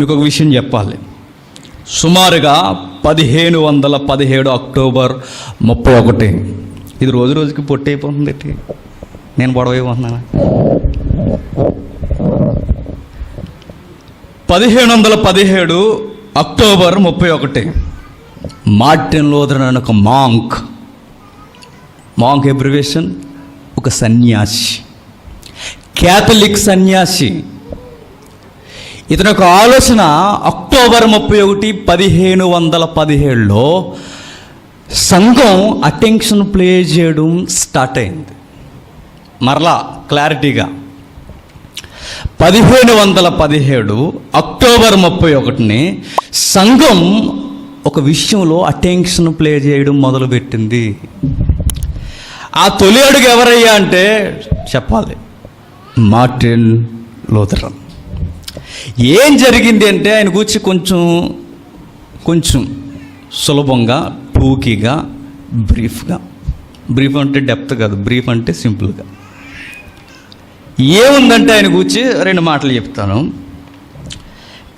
మీకు ఒక విషయం చెప్పాలి. సుమారుగా పదిహేను వందల పదిహేడు అక్టోబర్ ముప్పై ఒకటి. ఇది రోజు రోజుకి పొట్టి అయిపోతుంది ఏంటి? నేను గొడవ అయిపోతున్నానా? పదిహేను వందల పదిహేడు అక్టోబర్ ముప్పై ఒకటి. మార్టిన్ లోదరన్ ఒక మాంక్. మాంక్ ఎబ్రివేషన్ ఒక సన్యాసి. క్యాథలిక్ సన్యాసి. ఇతని యొక్క ఆలోచన అక్టోబర్ ముప్పై ఒకటి పదిహేను వందల పదిహేడులో సంఘం అటెన్షన్ ప్లే చేయడం స్టార్ట్ అయింది. మరలా క్లారిటీగా. పదిహేను వందల పదిహేడు అక్టోబర్ ముప్పై ఒకటిని సంఘం ఒక విషయంలో అటెన్షన్ ప్లే చేయడం మొదలుపెట్టింది. ఆ తొలి అడుగు ఎవరయ్యా అంటే చెప్పాలి. Martin Lutheran. ఏం జరిగింది అంటే ఆయన గురించి కొంచెం కొంచెం సులభంగా టూకీగా బ్రీఫ్గా. బ్రీఫ్ అంటే డెప్త్ కాదు బ్రీఫ్ అంటే సింపుల్గా. ఏముందంటే ఆయన గురించి రెండు మాటలు చెప్తాను.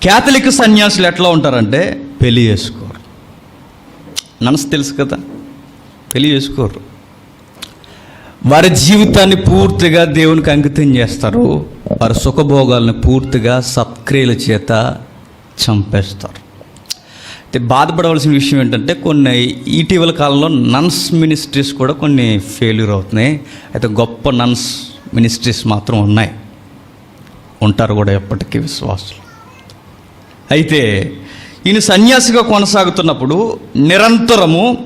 క్యాథలిక్ సన్యాసులు ఎట్లా ఉంటారంటే పెళ్ళి చేసుకోరు. నన్స్ తెలుసు కదా పెళ్ళి చేసుకోరు. వారి జీవితాన్ని పూర్తిగా దేవునికి అంకితం చేస్తారు. వారి సుఖభోగాలను పూర్తిగా సత్క్రియల చేత చంపేస్తారు. అయితే బాధపడవలసిన విషయం ఏంటంటే కొన్ని ఇటీవల కాలంలో నన్స్ మినిస్ట్రీస్ కూడా కొన్ని ఫెయిల్యూర్ అవుతున్నాయి. అయితే గొప్ప నన్స్ మినిస్ట్రీస్ మాత్రం ఉన్నాయి. ఉంటారు కూడా ఎప్పటికీ విశ్వాసులు. అయితే ఈయన సన్యాసిగా కొనసాగుతున్నప్పుడు నిరంతరము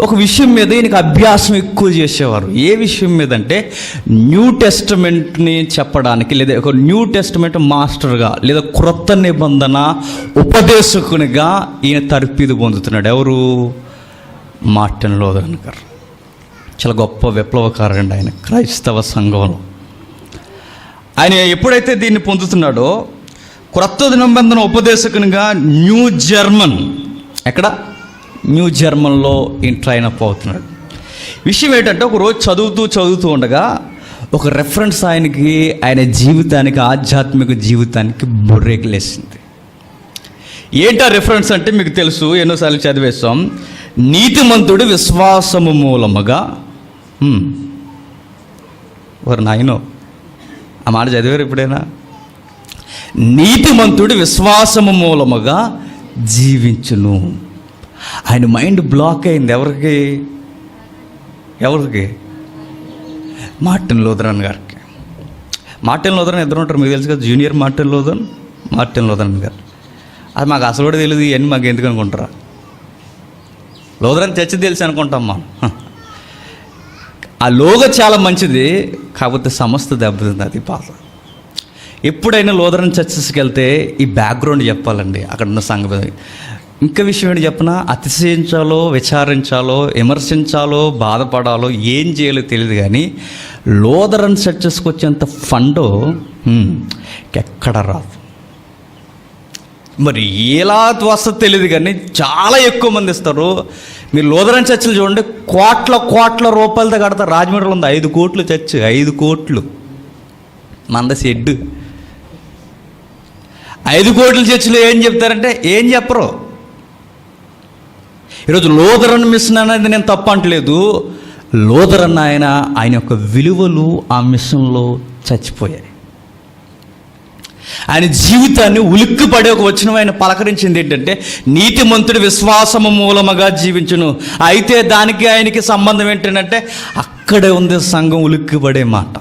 ఒక విషయం మీద ఈయనకి అభ్యాసం ఎక్కువ చేసేవారు. ఏ విషయం మీద అంటే న్యూ టెస్టమెంట్ని చెప్పడానికి లేదా ఒక న్యూ టెస్టమెంట్ మాస్టర్గా లేదా క్రొత్త నిబంధన ఉపదేశకునిగా ఈయన తర్ఫీదు పొందుతున్నాడు. ఎవరు? మార్టిన్ లోదన్ గారు. చాలా గొప్ప విప్లవకారండి ఆయన క్రైస్తవ సంఘంలో. ఆయన ఎప్పుడైతే దీన్ని పొందుతున్నాడో క్రొత్త నిబంధన ఉపదేశకునిగా న్యూ జర్మన్ ఎక్కడ? న్యూ జర్మన్లో ఈయన ట్రైన్ అప్ అవుతున్నాడు. విషయం ఏంటంటే ఒక రోజు చదువుతూ చదువుతూ ఉండగా ఒక రెఫరెన్స్ ఆయనకి ఆయన జీవితానికి ఆధ్యాత్మిక జీవితానికి బుర్రేకులేసింది ఏంటా రెఫరెన్స్ అంటే మీకు తెలుసు ఎన్నోసార్లు చదివేస్తాం నీతిమంతుడు విశ్వాసము మూలముగా హ్మ్. వారు నాయనో ఆ మాట చదివారు ఎప్పుడైనా? నీతిమంతుడు విశ్వాసము మూలముగా జీవించును. ఆయన మైండ్ బ్లాక్ అయింది. ఎవరికి? ఎవరికి? మార్టిన్ లోదరన్ గారికి. మార్టిన్ లోదరన్ ఇద్దరు ఉంటారు. మీకు తెలుసు కదా junior Martin Luther Martin Lutheran గారు. అది మాకు అసలు కూడా తెలియదు ఇవన్నీ మాకు ఎందుకు అనుకుంటారా? లోదరన్ చచ్చి తెలిసి అనుకుంటాం మనం. ఆ లోగో చాలా మంచిది కాకపోతే సమస్త దెబ్బతింది అది బాధ ఎప్పుడైనా లోదరన్ చర్చెస్కి వెళ్తే ఈ బ్యాక్గ్రౌండ్ చెప్పాలండి అక్కడ ఉన్న సంఘ ఇంకా విషయం ఏంటి చెప్పనా? అతిశయించాలో విచారించాలో విమర్శించాలో బాధపడాలో ఏం చేయాలో తెలియదు కానీ లోదరన్ చర్చెస్కి వచ్చేంత ఫండు ఎక్కడ రాదు. మరి ఎలా వస్తుందో తెలియదు కానీ చాలా ఎక్కువ మంది ఇస్తారు. మీరు లోదరన్ చర్చలు చూడండి కోట్ల కోట్ల రూపాయలతో కడతారు రాజమండ్రిలో ఉంది ఐదు కోట్లు చర్చ్ ఐదు కోట్లు. మంద షెడ్ ఐదు కోట్ల చర్చిలో ఏం చెప్తారంటే ఏం చెప్పరు. ఈరోజు లోదరన్ మిషన్ అనేది నేను తప్ప అంటలేదు. లోదరన్ ఆయన ఆయన యొక్క విలువలు ఆ మిషన్లో చచ్చిపోయాయి. ఆయన జీవితాన్ని ఉలిక్కి పడే ఒక వచనం ఆయన పలకరించింది ఏంటంటే నీతిమంతుడు విశ్వాసము మూలముగా జీవించును. అయితే దానికి ఆయనకి సంబంధం ఏంటంటే అక్కడే ఉంది సంఘం ఉలిక్కి పడే మాట.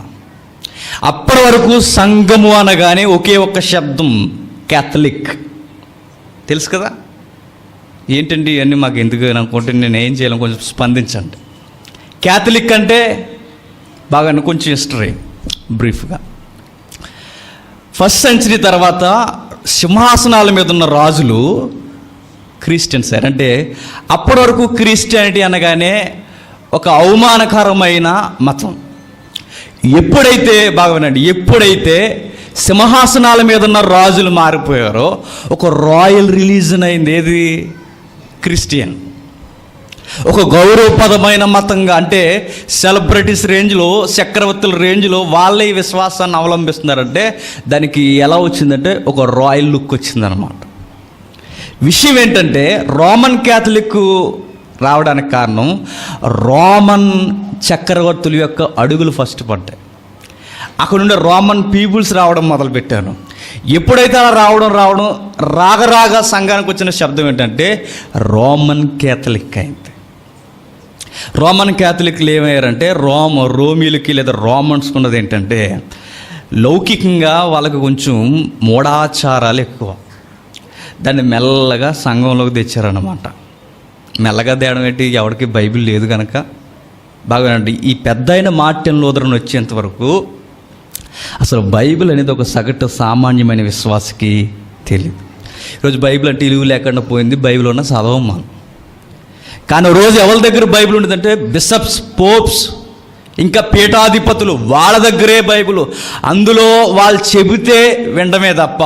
అప్పటి వరకు సంఘము అనగానే ఒకే ఒక్క శబ్దం క్యాథలిక్. తెలుసు కదా? ఏంటండి ఇవన్నీ మాకు ఎందుకు అనుకుంటే నేను ఏం చేయాలని కొంచెం స్పందించండి. క్యాథలిక్ అంటే బాగా కొంచెం హిస్టరీ బ్రీఫ్గా ఫస్ట్ సెంచరీ తర్వాత సింహాసనాల మీద ఉన్న రాజులు క్రిస్టియన్స్ అంటే అప్పటి వరకు క్రిస్టియానిటీ అనగానే ఒక అవమానకరమైన మతం. ఎప్పుడైతే బాగా వినండి ఎప్పుడైతే సింహాసనాల మీద ఉన్న రాజులు మారిపోయారో ఒక రాయల్ రిలీజన్ అయింది. ఏది? క్రిస్టియన్. ఒక గౌరవపదమైన మతంగా అంటే సెలబ్రిటీస్ రేంజ్లో చక్రవర్తుల రేంజ్లో వాళ్ళే ఈ విశ్వాసాన్ని అవలంబిస్తున్నారంటే దానికి ఎలా వచ్చిందంటే ఒక రాయల్ లుక్ వచ్చిందనమాట విషయం ఏంటంటే రోమన్ క్యాథలిక్ రావడానికి కారణం రోమన్ చక్రవర్తుల యొక్క అడుగులు ఫస్ట్ పడ్డాయి. అక్కడుండే రోమన్ పీపుల్స్ రావడం మొదలుపెట్టాను ఎప్పుడైతే అలా రావడం రావడం రాగరాగా సంఘానికి వచ్చిన శబ్దం ఏంటంటే రోమన్ క్యాథలిక్ అయింది. రోమన్ క్యాథలిక్లు ఏమయ్యారంటే రోమ రోమిలకి లేదా రోమన్స్కి ఉన్నది ఏంటంటే లౌకికంగా వాళ్ళకి కొంచెం మూఢాచారాలు ఎక్కువ. దాన్ని మెల్లగా సంఘంలోకి తెచ్చారన్నమాట. మెల్లగా తేడం ఏంటి? ఎవరికి బైబిల్ లేదు కనుక బాగా ఈ పెద్ద అయిన మార్టిన్ లోదరన్ వచ్చేంత వరకు అసలు బైబిల్ అనేది ఒక సగటు సామాన్యమైన విశ్వాసకి తెలియదు ఈరోజు బైబిల్ అంటే ఇలువ లేకుండా పోయింది బైబిల్ ఉన్న చదవం మనం. కానీ రోజు ఎవరి దగ్గర బైబిల్ ఉండదంటే బిషప్స్ పోప్స్ ఇంకా పీఠాధిపతులు వాళ్ళ దగ్గరే బైబిల్. అందులో వాళ్ళు చెబితే వినడమే తప్ప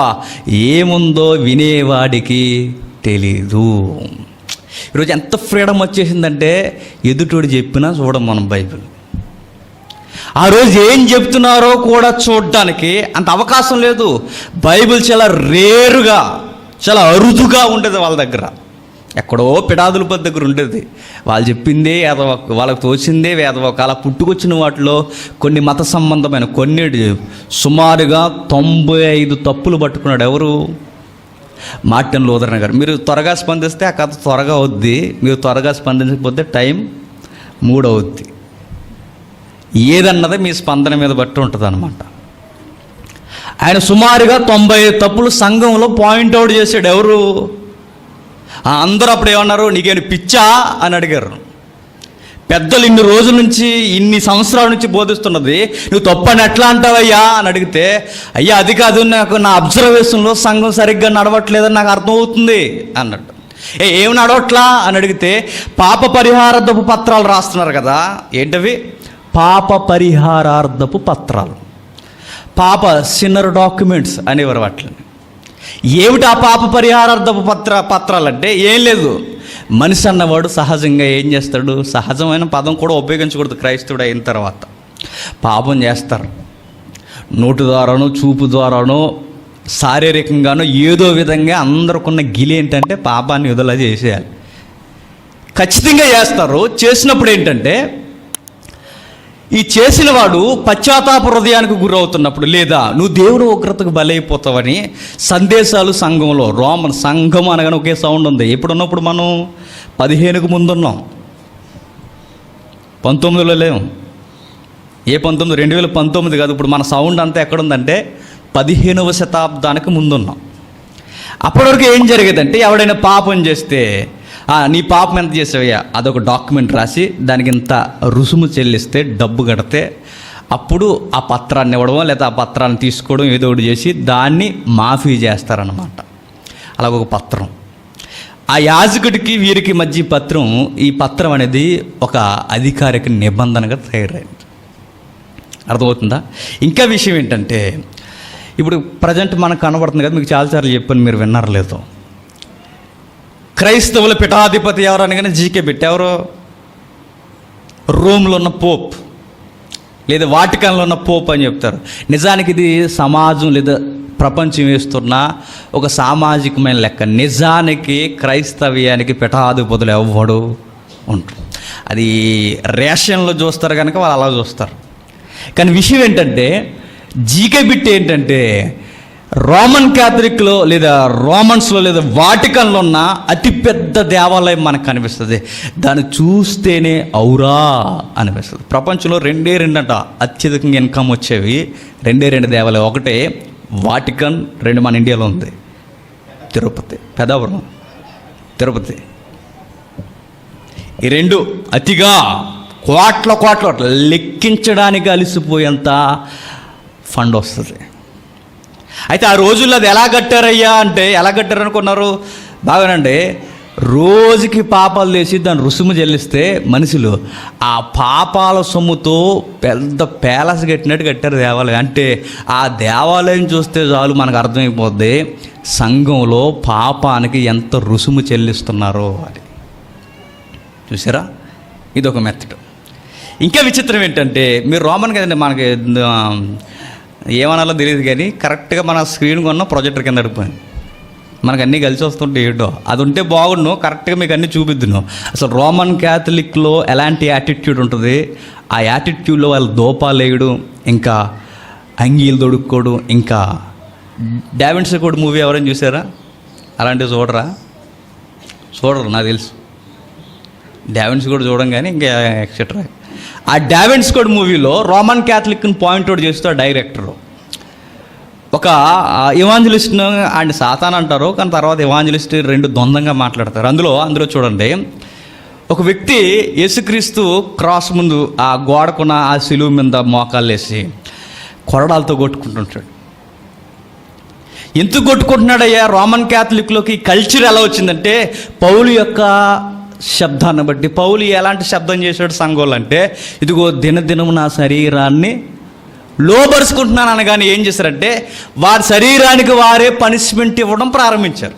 ఏముందో వినేవాడికి తెలీదు. ఈరోజు ఎంత ఫ్రీడమ్ వచ్చేసిందంటే ఎదుటోడు చెప్పినా చూడం మనం బైబిల్. ఆ రోజు ఏం చెప్తున్నారో కూడా చూడడానికి అంత అవకాశం లేదు. బైబిల్ చాలా రేరుగా చాలా అరుదుగా ఉండేది వాళ్ళ దగ్గర. ఎక్కడో పిడాదులపతి దగ్గర ఉండేది. వాళ్ళు చెప్పిందే వేదవాక్కు వాళ్ళకి తోచిందే వేదవాక్కు అలా పుట్టుకొచ్చిన వాటిలో కొన్ని మత సంబంధమైన కొన్ని సుమారుగా తొంభై ఐదు తప్పులు పట్టుకున్నాడు ఎవరు? మార్టిన్ లోదరన్ గారు మీరు త్వరగా స్పందిస్తే ఆ కథ త్వరగా అవుద్ది. మీరు త్వరగా స్పందించకపోతే టైం మూడవుద్ది. ఏదన్నది మీ స్పందన మీద బట్టి ఉంటుంది అనమాట ఆయన సుమారుగా తొంభై తప్పులు సంఘంలో పాయింట్అవుట్ చేశాడు. ఎవరు? అందరూ అప్పుడు ఏమన్నారు? నీకేను పిచ్చా? అని అడిగారు. పెద్దలు ఇన్ని రోజుల నుంచి ఇన్ని సంవత్సరాల నుంచి బోధిస్తున్నది. నువ్వు తప్పని ఎట్లా అంటావయ్యా? అని అడిగితే అయ్యా అది కాదు నాకు నా అబ్జర్వేషన్లో సంఘం సరిగ్గా నడవట్లేదని నాకు అర్థమవుతుంది అన్నట్టు ఏ ఏం నడవట్లా? అని అడిగితే పాప పరిహారార్థపు పత్రాలు రాస్తున్నారు కదా. ఏంటవి? పాప పరిహారార్థపు పత్రాలు. పాప సిన్నర్ డాక్యుమెంట్స్ అనేవారు వాటిని. ఏమిటి ఆ పాప పరిహారార్థపు పత్ర పత్రాలు అంటే ఏం లేదు. మనిషి అన్నవాడు సహజంగా ఏం చేస్తాడు? సహజమైన పదం కూడా ఉపయోగించకూడదు క్రైస్తవుడు అయిన తర్వాత. పాపం చేస్తారు. నోటు ద్వారానో చూపు ద్వారానో శారీరకంగానో ఏదో విధంగా అందరికున్న గిలి ఏంటంటే పాపాన్ని విడుదల చేసేయాలి. ఖచ్చితంగా చేస్తారు. చేసినప్పుడు ఏంటంటే ఈ చేసిన వాడు పశ్చాత్తాప హృదయానికి గురవుతున్నప్పుడు లేదా నువ్వు దేవుడు ఉగ్రతకు బలైపోతావని సందేశాలు సంఘంలో రోమన్ సంఘం అనగానే ఒకే సౌండ్ ఉంది. ఎప్పుడున్నప్పుడు మనం? పదిహేనుకు ముందున్నాం. పంతొమ్మిదిలో లేము ఏ పంతొమ్మిది? రెండు వేల పంతొమ్మిది కాదు. ఇప్పుడు మన సౌండ్ అంతా ఎక్కడుందంటే పదిహేనవ శతాబ్దానికి ముందున్నాం. అప్పటివరకు ఏం జరిగేదంటే ఎవడైనా పాపం చేస్తే నీ పాపం ఎంత చేసావయ్యా? అదొక డాక్యుమెంట్ రాసి దానికి ఇంత రుసుము చెల్లిస్తే డబ్బు కడితే అప్పుడు ఆ పత్రాన్ని ఇవ్వడం లేదా ఆ పత్రాన్ని తీసుకోవడం ఏదో ఒకటి చేసి దాన్ని మాఫీ చేస్తారనమాట అలాగ ఒక పత్రం. ఆ యాజకుడికి వీరికి మధ్య పత్రం ఈ పత్రం అనేది ఒక అధికారిక నిబంధనగా తయారైంది. అర్థమవుతుందా? ఇంకా విషయం ఏంటంటే ఇప్పుడు ప్రజెంట్ మనకు కనబడుతుంది కదా మీకు చాలాసార్లు చెప్పాను మీరు విన్నారు లేదో క్రైస్తవుల పిఠాధిపతి ఎవరు అనగానే జీకే బిట్ ఎవరు? రోమ్లో ఉన్న పోప్. లేదా వాటికన్లో ఉన్న పోప్ అని చెప్తారు. నిజానికి ఇది సమాజం లేదా ప్రపంచం వేస్తున్న ఒక సామాజికమైన లెక్క. నిజానికి క్రైస్తవ్యానికి పిఠాధిపతులు ఎవ్వడు ఉంటారు అది రేషన్లో చూస్తారు కనుక వాళ్ళు అలా చూస్తారు. కానీ విషయం ఏంటంటే జీకే బిట్ ఏంటంటే రోమన్ క్యాథలిక్లో లేదా రోమన్స్లో లేదా వాటికన్లో ఉన్న అతిపెద్ద దేవాలయం మనకు కనిపిస్తుంది. దాన్ని చూస్తేనే ఔరా అనిపిస్తుంది. ప్రపంచంలో రెండే రెండంట అత్యధికంగా ఇన్కమ్ వచ్చేవి. రెండే రెండు దేవాలయం ఒకటే వాటికన్ రెండు మన ఇండియాలో ఉంది. తిరుపతి పెదాపురం తిరుపతి. ఈ రెండు అతిగా కోట్ల కోట్ల కోట్ల లెక్కించడానికి అలిసిపోయేంత ఫండ్ వస్తుంది. అయితే ఆ రోజుల్లో అది ఎలా కట్టారయ్యా అంటే ఎలా కట్టారు అనుకున్నారు బాగానండి. రోజుకి పాపాలు చేసి దాని రుసుము చెల్లిస్తే మనుషులు ఆ పాపాల సొమ్ముతో పెద్ద ప్యాలెస్ కట్టినట్టు కట్టారు దేవాలయం. అంటే ఆ దేవాలయం చూస్తే చాలు మనకు అర్థమైపోద్ది సంఘంలో పాపానికి ఎంత రుసుము చెల్లిస్తున్నారో అని చూసారా ఇది ఒక మెథడ్. ఇంకా విచిత్రం ఏంటంటే మీరు రోమన్ కదండి మనకి ఏమనాలో తెలియదు కానీ కరెక్ట్గా మన స్క్రీన్ కొన్న ప్రొజెక్టర్ కింద అడిపోయింది మనకు అన్నీ కలిసి వస్తుంటే ఏంటో. అది ఉంటే బాగుండు కరెక్ట్గా మీకు అన్నీ చూపిద్దును. అసలు రోమన్ క్యాథలిక్లో ఎలాంటి యాటిట్యూడ్ ఉంటుంది? ఆ యాటిట్యూడ్లో వాళ్ళు దోపాలు వేయడం ఇంకా అంగీలు దొడుక్కోవడం ఇంకా డావిన్స్ కోడ్ మూవీ ఎవరైనా చూసారా? అలాంటివి చూడరా? చూడరు నాకు తెలుసు. డావిన్స్ కూడా చూడడం కానీ ఇంకా ఎక్సెట్రా ఆ డావెన్స్ కోడ్ మూవీలో రోమన్ క్యాథలిక్ని పాయింట్ అవుట్ చేస్తూ ఆ డైరెక్టర్. ఒక ఇవాంజలిస్ట్ అండ్ సాతాన్ అంటారు కానీ తర్వాత ఇవాంజలిస్ట్ రెండు ద్వందంగా మాట్లాడతారు. అందులో అందులో చూడండి. ఒక వ్యక్తి యేసుక్రీస్తు క్రాస్ ముందు ఆ గోడకున్న ఆ సిలువు మీద మోకాలు వేసి కొరడాలతో కొట్టుకుంటుంటాడు. ఎందుకు కొట్టుకుంటున్నాడయ్యా? రోమన్ క్యాథలిక్లోకి కల్చర్ ఎలా వచ్చిందంటే పౌలు యొక్క శబ్దాన్ని బట్టి. పౌలు ఎలాంటి శబ్దం చేశాడు సంఘోలు అంటే ఇదిగో దినదినము నా శరీరాన్ని లోబరుచుకుంటున్నాను అనగానే ఏం చేశారంటే వారి శరీరానికి వారే పనిష్మెంట్ ఇవ్వడం ప్రారంభించారు.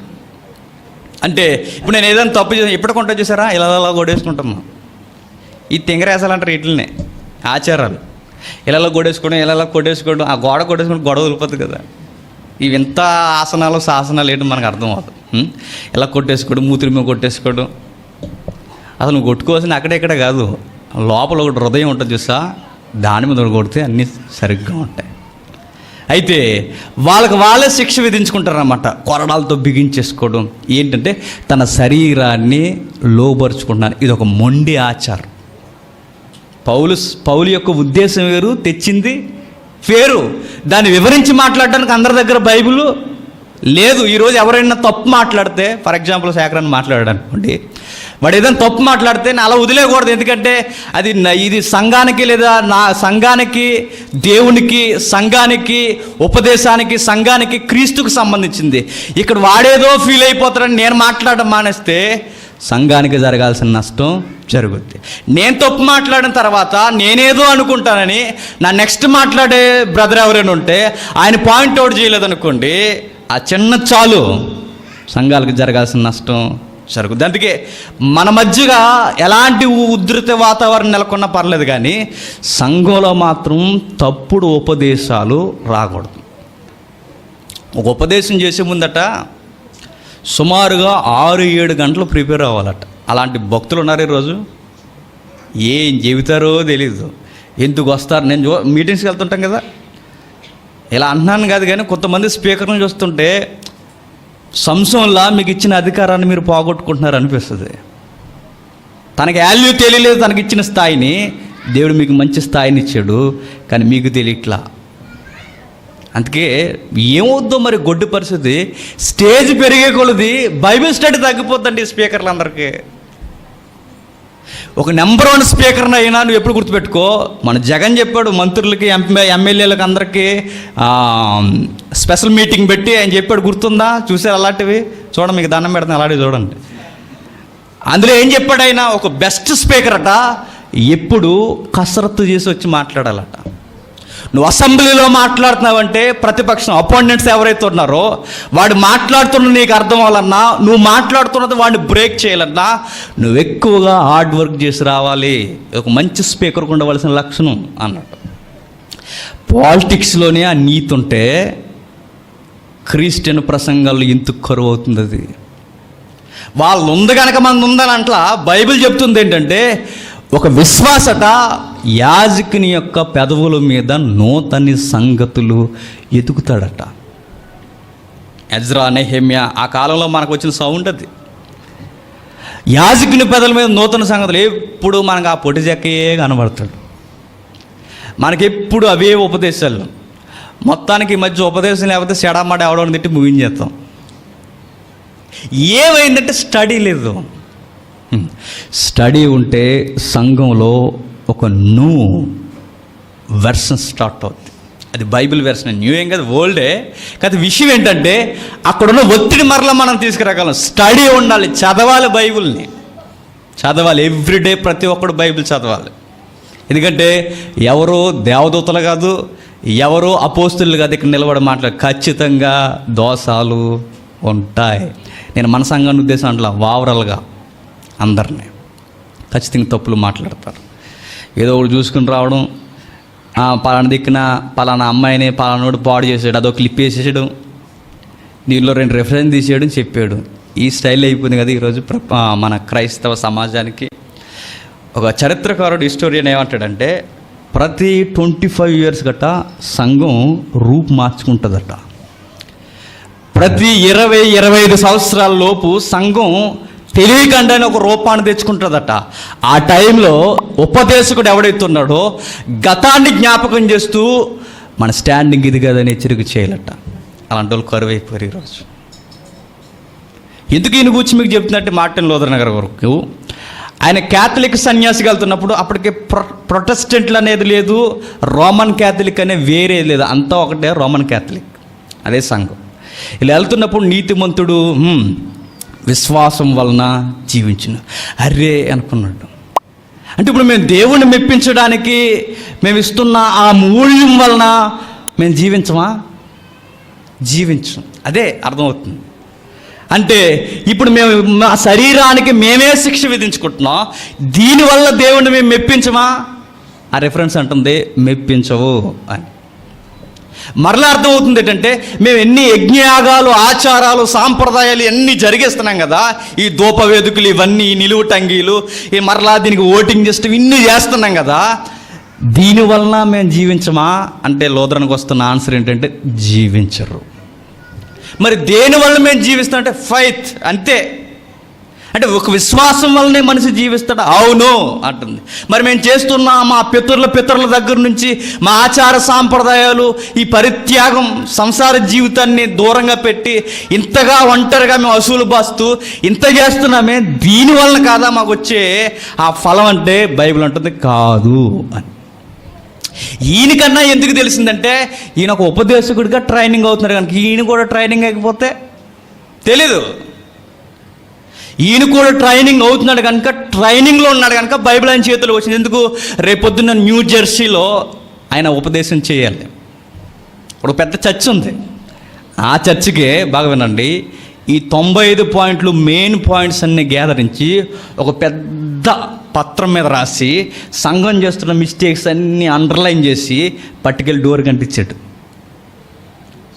అంటే ఇప్పుడు నేను ఏదైనా తప్పు చేసాను ఎప్పుడు చూసారా ఇలా ఇలా కొడేసుకుంటాము ఈ తింగరేసాలు అంటారు వీటినే ఆచారాలు. ఇలా గొడేసుకోవడం ఇలా కొట్టేసుకోవడం ఆ గోడ కొట్టేసుకోవడం గొడవ వదిలిపోతుంది కదా. ఇవి వింత ఆసనాలు శాసనాలు ఏంటో మనకు అర్థం అవుతుంది ఇలా కొట్టేసుకోవడం మూతిరి మీద కొట్టేసుకోవడం అసలు నువ్వు కొట్టుకోవాల్సిన అక్కడెక్కడ కాదు. లోపల ఒకటి హృదయం ఉంటుంది చూసా దాని మీద కొడితే అన్నీ సరిగ్గా ఉంటాయి. అయితే వాళ్ళకి వాళ్ళే శిక్ష విధించుకుంటారనమాట కొరడాలతో బిగించేసుకోవడం. ఏంటంటే తన శరీరాన్ని లోపరుచుకుంటున్నారు ఇది ఒక మొండి ఆచారం. పౌలు పౌలు యొక్క ఉద్దేశం వేరు తెచ్చింది వేరు. దాన్ని వివరించి మాట్లాడడానికి అందరి దగ్గర బైబిల్ లేదు. ఈరోజు ఎవరైనా తప్పు మాట్లాడితే ఫర్ ఎగ్జాంపుల్ సేకరణ మాట్లాడాడు అనుకోండి వాడు ఏదైనా తప్పు మాట్లాడితే నేను అలా వదిలేయకూడదు. ఎందుకంటే అది ఇది సంఘానికి లేదా నా సంఘానికి దేవునికి సంఘానికి ఉపదేశానికి సంఘానికి క్రీస్తుకు సంబంధించింది. ఇక్కడ వాడేదో ఫీల్ అయిపోతాడని నేను మాట్లాడడం మానేస్తే సంఘానికి జరగాల్సిన నష్టం జరుగుద్ది. నేను తప్పు మాట్లాడిన తర్వాత నేనేదో అనుకుంటానని నా నెక్స్ట్ మాట్లాడే బ్రదర్ ఎవరైనా ఉంటే ఆయన పాయింట్ అవుట్ చేయలేదనుకోండి ఆ చిన్న చాలు సంఘాలకు జరగాల్సిన నష్టం జరుగుద్ది అందుకే మన మధ్యగా ఎలాంటి ఉధృత వాతావరణం నెలకొన్నా పర్లేదు కానీ సంఘంలో మాత్రం తప్పుడు ఉపదేశాలు రాకూడదు. ఒక ఉపదేశం చేసే ముందట సుమారుగా ఆరు ఏడు గంటలు ప్రిపేర్ అవ్వాలట. అలాంటి భక్తులు ఉన్నారు ఈరోజు? ఏం చెబుతారో తెలీదు. ఎందుకు వస్తారు? నేను చూ మీటింగ్స్కి వెళ్తుంటాం కదా. ఇలా అంటున్నాను కాదు కానీ కొంతమంది స్పీకర్లను చూస్తుంటే సంశంలా మీకు ఇచ్చిన అధికారాన్ని మీరు పోగొట్టుకుంటున్నారు అనిపిస్తుంది. తనకి వాల్యూ తెలియలేదు తనకి ఇచ్చిన స్థాయిని. దేవుడు మీకు మంచి స్థాయిని ఇచ్చాడు కానీ మీకు తెలియట్లా. అందుకే ఏమవుద్దో మరి గొడ్డు పరిస్థితి. స్టేజ్ పెరిగే కొలది బైబిల్ స్టడీ తగ్గిపోద్దండి స్పీకర్లందరికీ. ఒక నెంబర్ వన్ స్పీకర్ని అయినా నువ్వు ఎప్పుడు గుర్తుపెట్టుకో. మన జగన్ చెప్పాడు మంత్రులకి ఎంపీ ఎమ్మెల్యేలకు అందరికీ స్పెషల్ మీటింగ్ పెట్టి ఆయన చెప్పాడు గుర్తుందా? చూసారు అలాంటివి? చూడండి మీకు దండం పెడతాను అలాంటివి చూడండి. అందులో ఏం చెప్పాడు ఆయన? ఒక బెస్ట్ స్పీకర్ అట. ఎప్పుడు కసరత్తు చేసి వచ్చి మాట్లాడాలట. నువ్వు అసెంబ్లీలో మాట్లాడుతున్నావంటే ప్రతిపక్షం అపోనెంట్స్ ఎవరైతే ఉన్నారో వాడు మాట్లాడుతున్న నీకు అర్థం అవ్వాలన్నా నువ్వు మాట్లాడుతున్నది వాడిని బ్రేక్ చేయాలన్నా నువ్వు ఎక్కువగా హార్డ్ వర్క్ చేసి రావాలి. ఒక మంచి స్పీకర్ ఉండవలసిన లక్షణం అన్నట్టు పాలిటిక్స్లోనే ఆ నీతి ఉంటే క్రిస్టియన్ ప్రసంగాల్లో ఇంత కరువు అవుతుంది అది? వాళ్ళు ఉంది కనుక మంది ఉందని అంట్లా బైబిల్ చెప్తుంది ఏంటంటే ఒక విశ్వాసత యాజకుని యొక్క పెదవుల మీద నూతని సంగతులు ఎదుగుతాడట. ఎజ్రా నెహెమ్య ఆ కాలంలో మనకు వచ్చిన సౌండ్ అది. యాజకుని పెదవుల మీద నూతన సంగతులు ఎప్పుడు మనకు ఆ పొట్టి కనబడతాడు. మనకెప్పుడు అవే ఉపదేశాలు. మొత్తానికి ఈ మధ్య ఉపదేశం లేకపోతే సెడమాట ఎవడో తిట్టి ముగించేస్తాం. ఏమైందంటే స్టడీ లేదు. Hmm. స్టడీ ఉంటే సంఘంలో ఒక న్యూ వెర్షన్ స్టార్ట్ అవుతుంది అది బైబిల్ వెర్షన్ న్యూ ఏం కాదు ఓల్డే కాదు విషయం ఏంటంటే అక్కడున్న ఒత్తిడి మరలా మనం తీసుకురాగలం. స్టడీ ఉండాలి చదవాలి బైబిల్ని చదవాలి ఎవ్రీడే ప్రతి ఒక్కడు బైబిల్ చదవాలి. ఎందుకంటే ఎవరు దేవదూతలు కాదు ఎవరు అపోస్తులు కాదు ఇక్కడ నిలబడి మాట్లాడు. ఖచ్చితంగా దోషాలు ఉంటాయి. నేను మన సంఘాన్ని ఉద్దేశం అంటలా వావరల్గా. అందరినీ. ఖచ్చితంగా తప్పులు మాట్లాడతారు. ఏదో ఒకటి చూసుకుని రావడం పలానా దిక్కున పలానా అమ్మాయిని పలానోడు పాడు చేసాడు అదొక క్లిప్ వేసేసాడు దీనిలో రెండు రెఫరెన్స్ తీసేయడం చెప్పాడు. ఈ స్టైల్ అయిపోయింది కదా ఈరోజు ప్ర మన క్రైస్తవ సమాజానికి. ఒక చరిత్రకారుడు హిస్టోరియన్ ఏమంటాడంటే ప్రతి ట్వంటీ ఫైవ్ ఇయర్స్ గట్ట సంఘం రూపు మార్చుకుంటుందట. ప్రతి ఇరవై ఇరవై ఐదు సంవత్సరాల లోపు సంఘం తెలియకుండానే ఒక రూపాన్ని తెచ్చుకుంటుందట. ఆ టైంలో ఉపదేశకుడు ఎవడైతే ఉన్నాడో గతాన్ని జ్ఞాపకం చేస్తూ మన స్టాండింగ్ ఇది కదని హెచ్చరిక చేయాలట. అలాంటి వాళ్ళు కరువు అయిపోయారు ఈరోజు. ఎందుకు ఈయన గురించి మీకు చెప్తున్నట్టు మార్టిన్ లోదర్ వరకు? ఆయన క్యాథలిక్ సన్యాసికి వెళ్తున్నప్పుడు అప్పటికే ప్రొ ప్రొటెస్టెంట్లు అనేది లేదు రోమన్ క్యాథలిక్ అనే వేరే లేదు అంతా ఒకటే రోమన్ క్యాథలిక్ అదే సంఘం. ఇలా వెళ్తున్నప్పుడు నీతిమంతుడు విశ్వాసం వలన జీవించును. అర్రే అనుకున్నాడు. అంటే ఇప్పుడు మేము దేవుణ్ణి మెప్పించడానికి మేము ఇస్తున్న ఆ మూల్యం వలన మేము జీవించమా? జీవించం అదే అర్థమవుతుంది. అంటే ఇప్పుడు మేము మా శరీరానికి మేమే శిక్ష విధించుకుంటున్నాం. దీనివల్ల దేవుణ్ణి మేము మెప్పించమా? ఆ రెఫరెన్స్ అంటుంది మెప్పించవు అని. మరలా అర్థమవుతుంది ఏంటంటే మేము ఎన్ని యజ్ఞయాగాలు ఆచారాలు సాంప్రదాయాలు ఎన్ని జరిగేస్తున్నాం కదా ఈ దూపవేదికలు ఇవన్నీ ఈ నిలువు టంగీలు ఈ మరలా దీనికి ఓటింగ్ చేస్తాం ఇన్ని చేస్తున్నాం కదా దీనివలన మేము జీవించమా? అంటే లోదరానికి వస్తున్న ఆన్సర్ ఏంటంటే జీవించరు. మరి దేనివల్ల మేము జీవిస్తాం అంటే ఫైత్ అంతే. అంటే ఒక విశ్వాసం వల్లనే మనిషి జీవిస్తాడు. అవును అంటుంది. మరి మేము చేస్తున్న మా పితరుల పితరుల దగ్గర నుంచి మా ఆచార సాంప్రదాయాలు ఈ పరిత్యాగం సంసార జీవితాన్ని దూరంగా పెట్టి ఇంతగా ఒంటరిగా మేము అసూలు బాస్తూ ఇంత చేస్తున్నామే దీనివల్ల కాదా మాకు వచ్చే ఆ ఫలం అంటే బైబిల్ అంటుంది కాదు అని ఈయనకన్నా ఎందుకు తెలిసిందంటే ఈయన ఒక ఉపదేశకుడిగా ట్రైనింగ్ అవుతున్నారు కనుక ఈయన కూడా ట్రైనింగ్ అయిపోతే తెలీదు. ఈయన కూడా ట్రైనింగ్ అవుతున్నాడు కనుక ట్రైనింగ్లో ఉన్నాడు కనుక బైబిల్ ఆయన చేతిలో వచ్చింది. ఎందుకు? రేపొద్దున్న న్యూ జెర్సీలో ఆయన ఉపదేశం చేయాలి. ఒక పెద్ద చర్చ్ ఉంది. ఆ చర్చికే బాగా వినండి. ఈ తొంభై ఐదు పాయింట్లు మెయిన్ పాయింట్స్ అన్ని గ్యాదరించి ఒక పెద్ద పత్రం మీద రాసి సంఘం చేస్తున్న మిస్టేక్స్ అన్నీ అండర్లైన్ చేసి పట్టుకెళ్ళి డోర్ కంటించాడు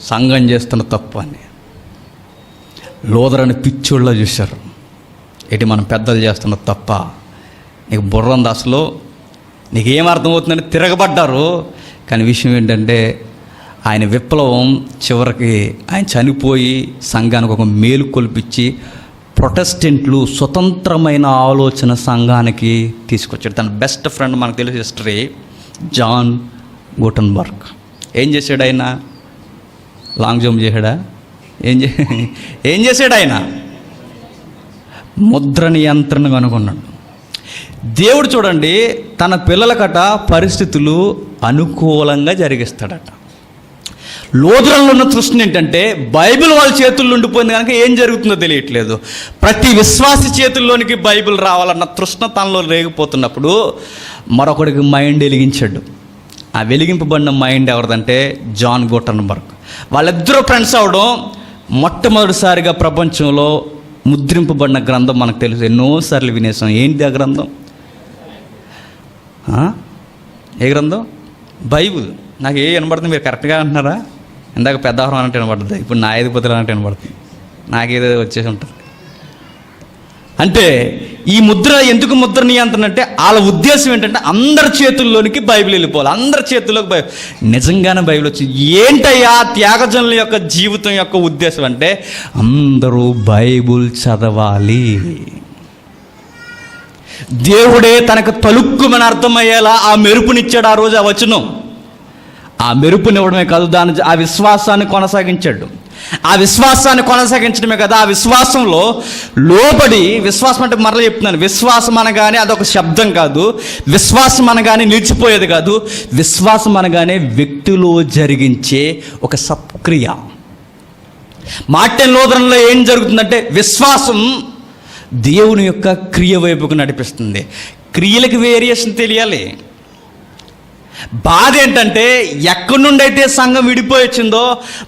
సంఘం చేస్తున్న తప్పు అని. లోదరని పిచ్చోళ్ళ చూశారు. ఏంటి మనం పెద్దలు చేస్తున్న తప్ప. నీకు బుర్రం దాసులో అసలు నీకు ఏం అర్థమవుతుందని తిరగబడ్డారు. కానీ విషయం ఏంటంటే ఆయన విప్లవం చివరికి ఆయన చనిపోయి సంఘానికి ఒక మేలు కొల్పించి ప్రొటెస్టెంట్లు స్వతంత్రమైన ఆలోచన సంఘానికి తీసుకొచ్చాడు. తన బెస్ట్ ఫ్రెండ్ మనకు తెలిసి హిస్టరీ జాన్ గోటన్బర్గ్. ఏం చేశాడు ఆయన? లాంగ్ జంప్ చేశాడా? ఏం చే ఏం చేశాడు ఆయన? ముద్ర నియంత్రణ కనుగొన్నాడు. దేవుడు చూడండి తన పిల్లలకట పరిస్థితులు అనుకూలంగా జరిగిస్తాడట. లోతురంలో ఉన్న తృష్ణ ఏంటంటే బైబిల్ వాళ్ళ చేతుల్లో ఉండిపోయింది కనుక ఏం జరుగుతుందో తెలియట్లేదు. ప్రతి విశ్వాసి చేతుల్లోనికి బైబిల్ రావాలన్న తృష్ణ తనలో రేగిపోతున్నప్పుడు మరొకడికి మైండ్ వెలిగించాడు. ఆ వెలిగింపబడిన మైండ్ ఎవరిదంటే జాన్ గోటన్బర్గ్ వాళ్ళిద్దరూ ఫ్రెండ్స్ అవడం మొట్టమొదటిసారిగా ప్రపంచంలో ముద్రింపబడిన గ్రంథం మనకు తెలుసు. ఎన్నోసార్లు వినేసాం. ఏంటి ఆ గ్రంథం? ఏ గ్రంథం? బైబుల్. నాకు ఏ వినబడుతుంది మీరు కరెక్ట్గా అంటున్నారా? ఇందాక పెద్దవరం అన్నట్టు వినబడుతుంది. ఇప్పుడు నా ఐదుపతులు అన్నట్టు వినబడుతుంది. నాకేదో వచ్చేసి ఉంటుంది. అంటే ఈ ముద్ర ఎందుకు ముద్ర నియంత్రణ అంటే వాళ్ళ ఉద్దేశం ఏంటంటే అందరి చేతుల్లోనికి బైబిల్ వెళ్ళిపోవాలి. అందరి చేతుల్లోకి బైబిల్ నిజంగానే బైబిల్ వచ్చింది ఏంటయ్యా త్యాగజనుల యొక్క జీవితం యొక్క ఉద్దేశం అంటే అందరూ బైబిల్ చదవాలి. దేవుడే తనకు తలుక్కుమని అర్థమయ్యేలా ఆ మెరుపునిచ్చాడు ఆ రోజు ఆ వచనం. ఆ మెరుపునివ్వడమే కాదు దాని ఆ విశ్వాసాన్ని కొనసాగించాడు. ఆ విశ్వాసాన్ని కొనసాగించడమే కదా ఆ విశ్వాసంలో లోబడి విశ్వాసం అంటే మరలా చెప్తున్నాను విశ్వాసం అనగానే అదొక శబ్దం కాదు విశ్వాసం అనగానే నిలిచిపోయేది కాదు విశ్వాసం అనగానే వ్యక్తిలో జరిగించే ఒక సత్క్రియ. మార్టెన్ లోదరంలో ఏం జరుగుతుందంటే విశ్వాసం దేవుని యొక్క క్రియ వైపుకు నడిపిస్తుంది. క్రియలకు వేరియేషన్ తెలియాలి. బాధ ఏంటంటే ఎక్కడి నుండి అయితే సంఘం విడిపోయి వచ్చిందో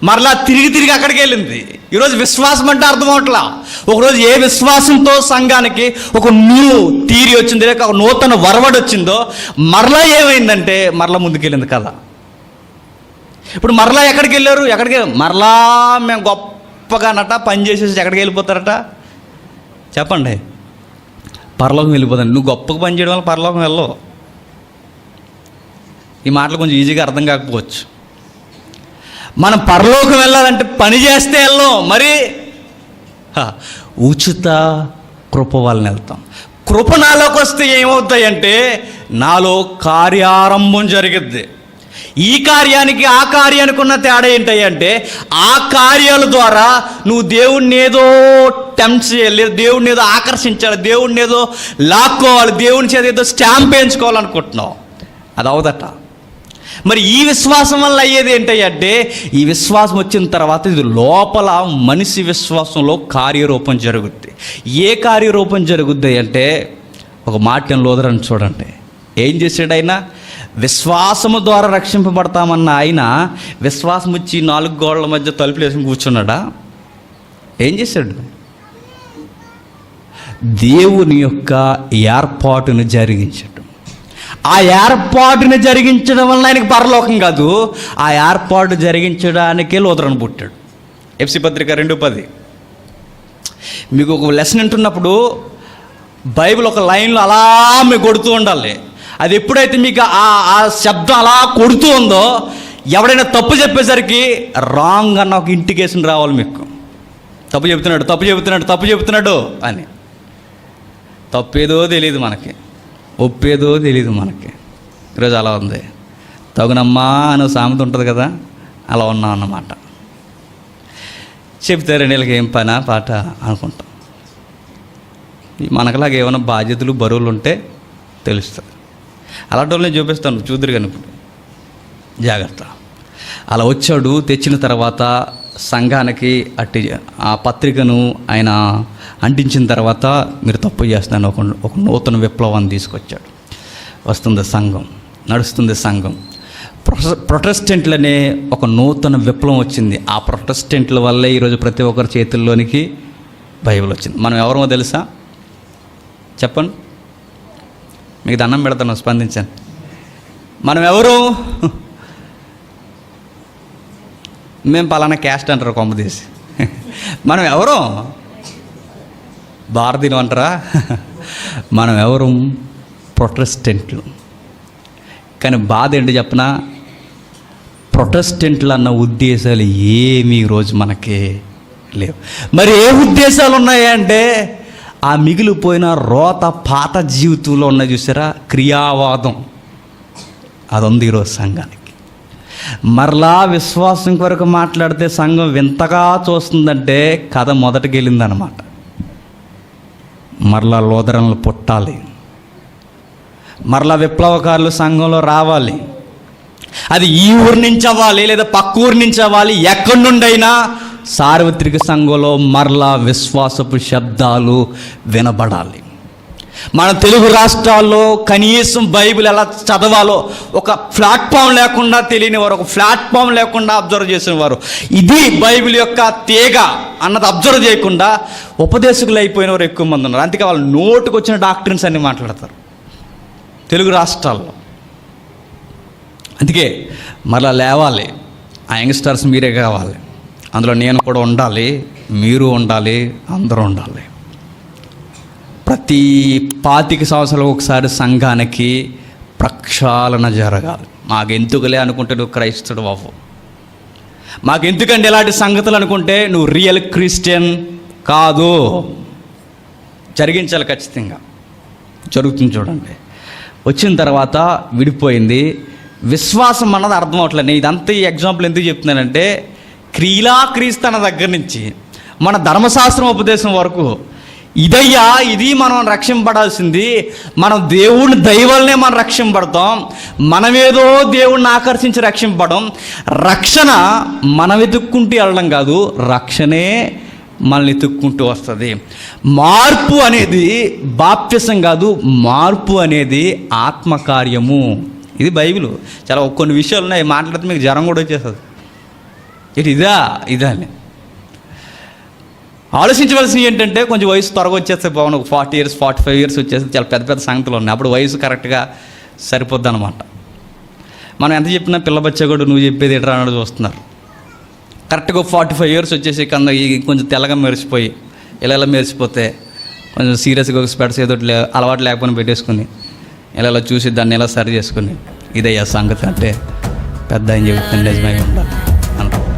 మరలా తిరిగి తిరిగి అక్కడికి వెళ్ళింది. ఈరోజు విశ్వాసం అంటే అర్థం అవట్లా? ఒకరోజు ఏ విశ్వాసంతో సంఘానికి ఒక న్యూ తీరి వచ్చింది లేక ఒక నూతన వరవడి వచ్చిందో మరలా ఏమైందంటే మరలా ముందుకెళ్ళింది కదా ఇప్పుడు మరలా ఎక్కడికి వెళ్ళారు? ఎక్కడికి మరలా మేము గొప్పగానట పని చేసేసి ఎక్కడికి వెళ్ళిపోతారట? చెప్పండి. పరలోకం వెళ్ళిపోతాను నువ్వు గొప్పగా పని చేయడం వల్ల పరలోకం వెళ్ళవు. ఈ మాటలు కొంచెం ఈజీగా అర్థం కాకపోవచ్చు. మనం పరలోకం వెళ్ళాలంటే పని చేస్తే వెళ్ళాం. మరి? ఉచిత కృప వలన వెళ్తాం. కృప నాలోకి వస్తే ఏమవుతాయంటే నాలో కార్యారంభం జరిగిద్ది. ఈ కార్యానికి ఆ కార్యానికి ఉన్న తేడా ఏంటంటే ఆ కార్యాల ద్వారా నువ్వు దేవుణ్ణి ఏదో టెంప్ట్ చేయాలి దేవుణ్ణి ఏదో ఆకర్షించాలి దేవుణ్ణి ఏదో లాక్కోవాలి దేవుని చేత ఏదో స్టాంప్ వేయించుకోవాలనుకుంటున్నావు. అది అవదట. మరి ఈ విశ్వాసం వల్ల అయ్యేది ఏంటంటే ఈ విశ్వాసం వచ్చిన తర్వాత ఇది లోపల మనిషి విశ్వాసంలో కార్యరూపం జరుగుద్ది. ఏ కార్యరూపం జరుగుద్ది అంటే ఒక మాట లోదరని చూడండి. ఏం చేశాడు ఆయన? విశ్వాసము ద్వారా రక్షింపబడతామన్న ఆయన విశ్వాసం వచ్చి నాలుగు గోడల మధ్య తలుపులు వేసుకుని కూర్చున్నాడా? ఏం చేశాడు? దేవుని యొక్క ఏర్పాటును జరిగించాడు. ఆ ఏర్పాటుని జరిగించడం వల్ల ఆయనకి పరలోకం కాదు. ఆ ఏర్పాటు జరిగించడానికే లోతరను పుట్టాడు. ఎఫ్సి పత్రిక రెండు పది. మీకు ఒక లెసన్ వింటున్నప్పుడు బైబిల్ ఒక లైన్లో అలా మీకు కొడుతూ ఉండాలి. అది ఎప్పుడైతే మీకు ఆ ఆ శబ్దం అలా కొడుతూ ఉందో ఎవడైనా తప్పు చెప్పేసరికి రాంగ్ అన్న ఒక ఇంటికేషన్ రావాలి మీకు. తప్పు చెబుతున్నాడు తప్పు చెబుతున్నాడు తప్పు చెబుతున్నాడు అని. తప్పేదో తెలియదు మనకి. ఒప్పేదో తెలియదు మనకి. ఈరోజు అలా ఉంది. తగునమ్మా అని సామెత ఉంటుంది కదా అలా ఉన్నాం అన్నమాట. చెప్తారు వీళ్ళకి ఏం పనా పాట అనుకుంటాం. మనకులాగా ఏమైనా బాధ్యతలు బరువులు ఉంటే తెలుస్తుంది. అలాంటి వాళ్ళని చూపిస్తాను చూద్దరు కానీ ఇప్పుడు. జాగ్రత్త. అలా వచ్చాడు తెచ్చిన తర్వాత సంఘానికి అట్టి ఆ పత్రికను ఆయన అంటించిన తర్వాత మీరు తప్పు చేస్తున్నాను ఒక ఒక నూతన విప్లవాన్ని తీసుకొచ్చాడు. వస్తుంది సంఘం నడుస్తుంది సంఘం. ప్రొటెస్టెంట్లు ప్రొటెస్టెంట్లనే ఒక నూతన విప్లవం వచ్చింది. ఆ ప్రొటెస్టెంట్ల వల్లే ఈరోజు ప్రతి ఒక్కరి చేతుల్లోనికి బైబిల్ వచ్చింది. మనం ఎవరమో తెలుసా? చెప్పండి. మీకు దండం పెడతాను స్పందించాను మనం ఎవరు? మేము పలానా క్యాస్ట్ అంటారు కొమ్మ మనం ఎవరు? భారతీయులు అంటారా? మనం ఎవరు? ప్రొటెస్టెంట్లు. కానీ బాధ ఏంటి చెప్పిన? ప్రొటెస్టెంట్లు అన్న ఉద్దేశాలు ఏమీ ఈరోజు మనకి లేవు. మరి ఏ ఉద్దేశాలు ఉన్నాయి అంటే ఆ మిగిలిపోయిన రోత పాత జీవితంలో ఉన్న చూసారా? క్రియావాదం. అది ఉంది ఈరోజు సంఘానికి. మరలా విశ్వాసం కొరకు మాట్లాడితే సంఘం వింతగా చూస్తుందంటే కథ మొదటికి వెళ్ళిందనమాట మరలా లోదరణలు పుట్టాలి. మరలా విప్లవకారులు సంఘంలో రావాలి. అది ఈ ఊరి నుంచి అవ్వాలి లేదా పక్క ఊరి నుంచి అవ్వాలి ఎక్కడి నుండైనా సార్వత్రిక సంఘంలో మరలా విశ్వాసపు శబ్దాలు వినబడాలి. మన తెలుగు రాష్ట్రాల్లో కనీసం బైబిల్ ఎలా చదవాలో ఒక ప్లాట్ఫామ్ లేకుండా తెలియని వారు ఒక ప్లాట్ఫామ్ లేకుండా అబ్జర్వ్ చేసిన వారు ఇది బైబిల్ యొక్క తీగ అన్నది అబ్జర్వ్ చేయకుండా ఉపదేశకులు అయిపోయిన వారు ఎక్కువ మంది ఉన్నారు. అందుకే వాళ్ళు నోటుకు వచ్చిన డాక్టర్స్ అన్ని మాట్లాడతారు. తెలుగు రాష్ట్రాల్లో. అందుకే మరలా లేవాలి. ఆ యంగ్స్టర్స్ మీరే కావాలి. అందులో నేను కూడా ఉండాలి మీరు ఉండాలి అందరూ ఉండాలి. ప్రతి పాతిక సంవత్సరాలు ఒకసారి సంఘానికి ప్రక్షాళన జరగాలి. మాకెందుకులే అనుకుంటే నువ్వు క్రైస్తుడు అవ్వు. మాకెందుకండి ఇలాంటి సంగతులు అనుకుంటే నువ్వు రియల్ క్రిస్టియన్ కాదు. జరిగించాలి ఖచ్చితంగా. జరుగుతుంది చూడండి. వచ్చిన తర్వాత విడిపోయింది. విశ్వాసం అన్నది అర్థం అవట్లేదు. ఇదంతా ఈ ఎగ్జాంపుల్ ఎందుకు చెప్తున్నానంటే క్రీలా క్రీస్తన దగ్గర నుంచి మన ధర్మశాస్త్రం ఉపదేశం వరకు ఇదయ్యా ఇది మనం రక్షింపడాల్సింది. మనం దేవుని దైవల్నే మనం రక్షింపడతాం. మనమేదో దేవుణ్ణి ఆకర్షించి రక్షింపడం. రక్షణ మనం వెతుక్కుంటూ వెళ్ళడం కాదు రక్షణే మనల్ని ఎత్తుక్కుంటూ వస్తుంది. మార్పు అనేది బాప్యసం కాదు మార్పు అనేది ఆత్మకార్యము. ఇది బైబిల్. చాలా కొన్ని విషయాలు ఉన్నాయి మాట్లాడితే మీకు జ్వరం కూడా వచ్చేస్తుంది. ఇటు ఇదా ఇదా ఆలోచించవలసింది ఏంటంటే కొంచెం వయసు త్వరగా వచ్చేస్తే బాగుంది ఒక forty years forty five years వచ్చేస్తే చాలా పెద్ద పెద్ద సంగతులు ఉన్నాయి. అప్పుడు వయసు కరెక్ట్గా సరిపోద్ది అనమాట మనం ఎంత చెప్పినా పిల్ల బచ్చగాడు నువ్వు చెప్పేది ఎట్రా అన్నది చూస్తున్నారు. కరెక్ట్గా ఫార్టీ ఫైవ్ ఇయర్స్ వచ్చేసి కింద కొంచెం తెల్లగా మెరిసిపోయి ఇలా ఇలా మెరిసిపోతే కొంచెం సీరియస్గా ఒక స్పెట్స్ ఏదో అలవాటు లేకపోయినా పెట్టేసుకుని ఇలా ఇలా చూసి దాన్ని ఇలా సరి చేసుకుని ఇదయ్యా సంగతి అంటే పెద్ద అని చెబుతుంది నిజమై ఉండాలి. అంటారు.